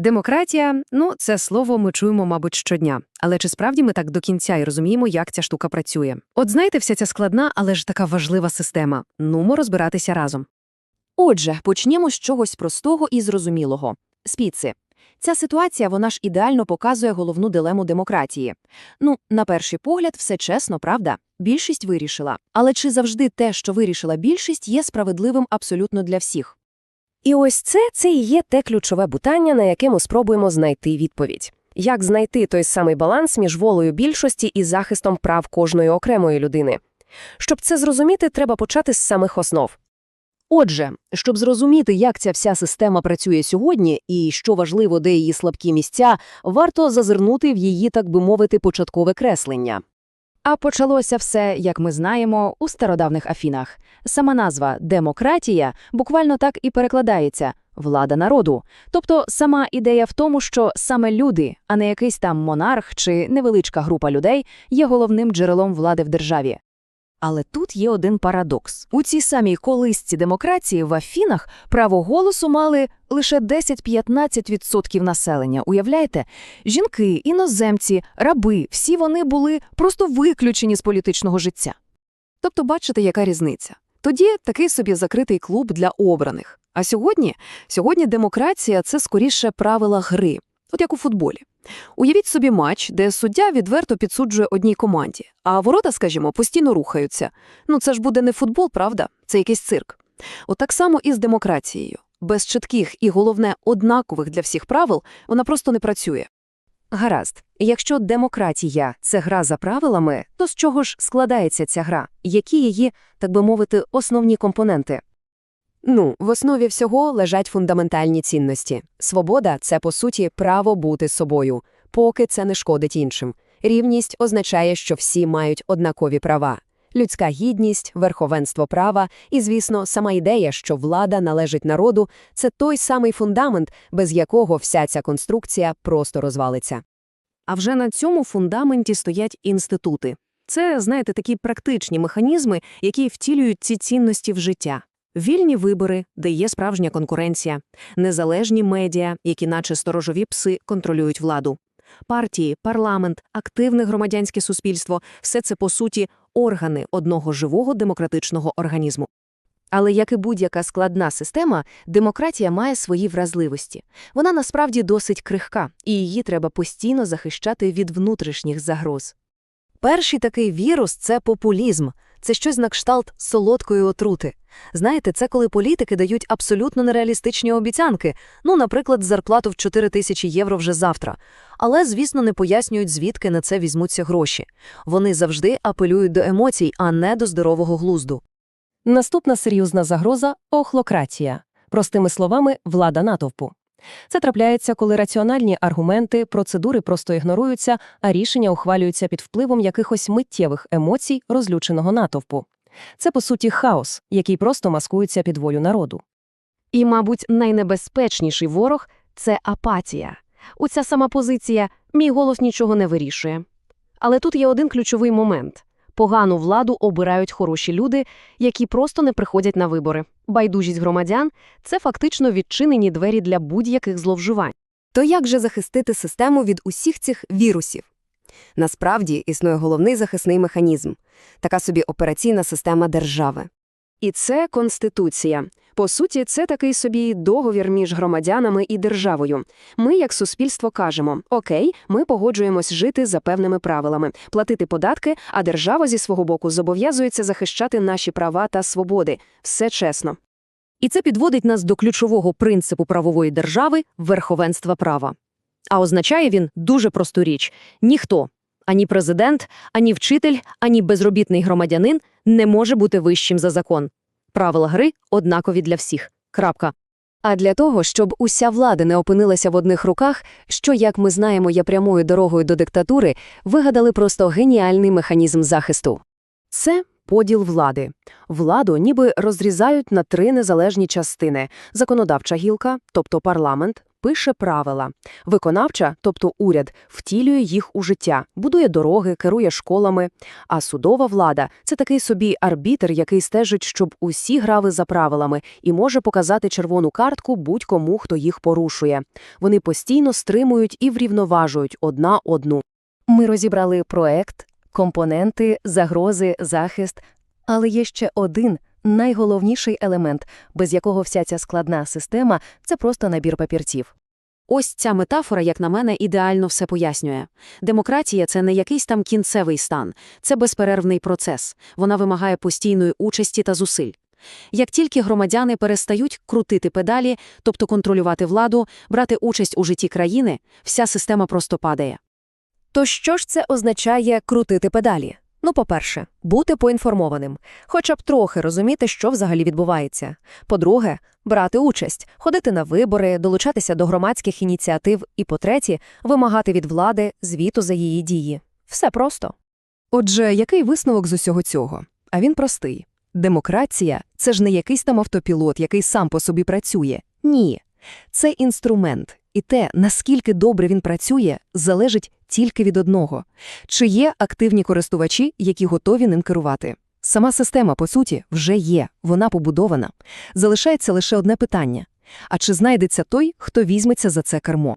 Демократія ну, це слово ми чуємо, мабуть, щодня. Але чи справді ми так до кінця і розуміємо, як ця штука працює? От знаєте, вся ця складна, але ж така важлива система. Нумо розбиратися разом. Отже, почнемо з чогось простого і зрозумілого. Спіци. Ця ситуація, вона ж ідеально показує головну дилему демократії. Ну, на перший погляд, все чесно, правда? Більшість вирішила. Але чи завжди те, що вирішила більшість, є справедливим абсолютно для всіх? І ось це, це і є те ключове питання, на яке ми спробуємо знайти відповідь. Як знайти той самий баланс між волею більшості і захистом прав кожної окремої людини? Щоб це зрозуміти, треба почати з самих основ. Отже, щоб зрозуміти, як ця вся система працює сьогодні і що важливо, де її слабкі місця, варто зазирнути в її, так би мовити, початкове креслення. А почалося все, як ми знаємо, у стародавних Афінах. Сама назва демократія буквально так і перекладається влада народу. Тобто сама ідея в тому, що саме люди, а не якийсь там монарх чи невеличка група людей, є головним джерелом влади в державі. Але тут є один парадокс. У цій самій колисці демократії в Афінах право голосу мали лише 10-15% населення. Уявляєте? Жінки, іноземці, раби – всі вони були просто виключені з політичного життя. Тобто бачите, яка різниця? Тоді такий собі закритий клуб для обраних. А сьогодні? Сьогодні демократія – це скоріше правила гри, от як у футболі. Уявіть собі матч, де суддя відверто підсуджує одній команді, а ворота, скажімо, постійно рухаються. Ну це ж буде не футбол, правда? Це якийсь цирк. От так само і з демократією. Без чітких і, головне, однакових для всіх правил вона просто не працює. Гаразд, якщо демократія – це гра за правилами, то з чого ж складається ця гра? Які її, так би мовити, основні компоненти? Ну, в основі всього лежать фундаментальні цінності. Свобода це, по суті, право бути собою, поки це не шкодить іншим. Рівність означає, що всі мають однакові права. Людська гідність, верховенство права і, звісно, сама ідея, що влада належить народу – це той самий фундамент, без якого вся ця конструкція просто розвалиться. А вже на цьому фундаменті стоять інститути. Це, знаєте, такі практичні механізми, які втілюють ці цінності в життя. Вільні вибори, де є справжня конкуренція, незалежні медіа, які наче сторожові пси контролюють владу. Партії, парламент, активне громадянське суспільство – все це, по суті, органи одного живого демократичного організму. Але, як і будь-яка складна система, демократія має свої вразливості. Вона насправді досить крихка, і її треба постійно захищати від внутрішніх загроз. Перший такий вірус – це популізм. Це щось на кшталт солодкої отрути. Знаєте, це коли політики дають абсолютно нереалістичні обіцянки, ну, наприклад, зарплату в 4 тисячі євро вже завтра. Але, звісно, не пояснюють, звідки на це візьмуться гроші. Вони завжди апелюють до емоцій, а не до здорового глузду. Наступна серйозна загроза – охлократія. Простими словами, влада натовпу. Це трапляється, коли раціональні аргументи, процедури просто ігноруються, а рішення ухвалюються під впливом якихось миттєвих емоцій розлюченого натовпу. Це, по суті, хаос, який просто маскується під волю народу. І, мабуть, найнебезпечніший ворог – це апатія. Оця сама позиція «мій голос нічого не вирішує». Але тут є один ключовий момент. Погану владу обирають хороші люди, які просто не приходять на вибори. Байдужість громадян – це фактично відчинені двері для будь-яких зловживань. То як же захистити систему від усіх цих вірусів? Насправді існує головний захисний механізм – така собі операційна система держави. І це Конституція. По суті, це такий собі договір між громадянами і державою. Ми, як суспільство, кажемо «Окей, ми погоджуємось жити за певними правилами, платити податки, а держава зі свого боку зобов'язується захищати наші права та свободи. Все чесно». І це підводить нас до ключового принципу правової держави – верховенства права. А означає він дуже просту річ – ніхто, ані президент, ані вчитель, ані безробітний громадянин не може бути вищим за закон. Правила гри однакові для всіх. Крапка. А для того, щоб уся влада не опинилася в одних руках, що, як ми знаємо, є прямою дорогою до диктатури, вигадали просто геніальний механізм захисту. Це поділ влади. Владу ніби розрізають на три незалежні частини – законодавча гілка, тобто парламент, пише правила. Виконавча, тобто уряд, втілює їх у життя, будує дороги, керує школами. А судова влада – це такий собі арбітр, який стежить, щоб усі грали за правилами і може показати червону картку будь-кому, хто їх порушує. Вони постійно стримують і врівноважують одна одну. Ми розібрали проект, компоненти, загрози, захист. Але є ще один найголовніший елемент, без якого вся ця складна система – це просто набір папірців. Ось ця метафора, як на мене, ідеально все пояснює. Демократія – це не якийсь там кінцевий стан, це безперервний процес. Вона вимагає постійної участі та зусиль. Як тільки громадяни перестають крутити педалі, тобто контролювати владу, брати участь у житті країни, вся система просто падає. То що ж це означає крутити педалі? Ну, по-перше, бути поінформованим, хоча б трохи розуміти, що взагалі відбувається. По-друге, брати участь, ходити на вибори, долучатися до громадських ініціатив і, по-третє, вимагати від влади звіту за її дії. Все просто. Отже, який висновок з усього цього? А він простий. Демократія – це ж не якийсь там автопілот, який сам по собі працює. Ні. Це інструмент. І те, наскільки добре він працює, залежить тільки від одного. Чи є активні користувачі, які готові ним керувати? Сама система, по суті, вже є, вона побудована. Залишається лише одне питання. А чи знайдеться той, хто візьметься за це кермо?